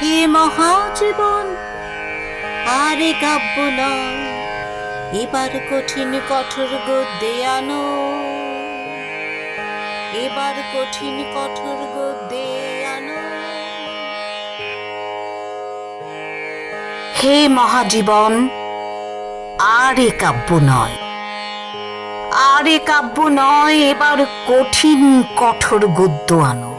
হে মহাজীবন, আরে কাব্য নয়, এবার কঠিন কঠোর গদ্যে আনো। এবার কঠিন কঠোর গদ্যে আনো। হে মহাজীবন, আর এ কাব্য নয়, আর এ কাব্য নয়, এবার কঠিন কঠোর গদ্য আনো।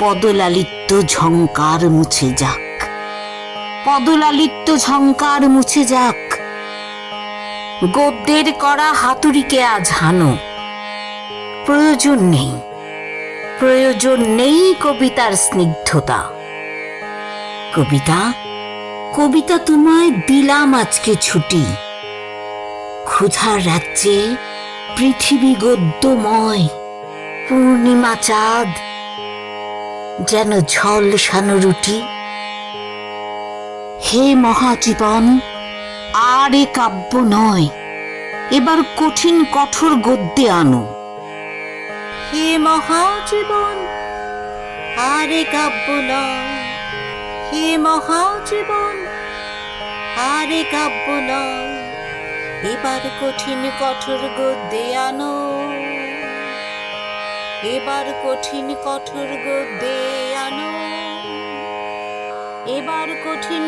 পদলালিত্য ঝঙ্কার মুছে যাক। পদলালিত্য ঝঙ্কার মুছে যাক। গদ্যের করা হাতুড়িকে আজ হানো। প্রয়োজন নেই। প্রয়োজন নেই কবিতার স্নিগ্ধতা। কবিতা কবিতা তোমায় দিলাম আজকে ছুটি। ক্ষুধার রাজ্যে পৃথিবী গদ্যময়, পূর্ণিমা চাঁদ যেন ঝলসানো রুটি। হে মহাজীবন, আর এ কাব্য নয়, এবার কঠিন কঠোর গদ্যে আনো। হে মহাজীবন, আর এ কাব্য নয়, হে মহাজীবন, আর এ কাব্য নয়, এবার কঠিন কঠোর গদ্যে আনো। এবার কঠিন কঠোর গদ্যে আনো এবার কঠিন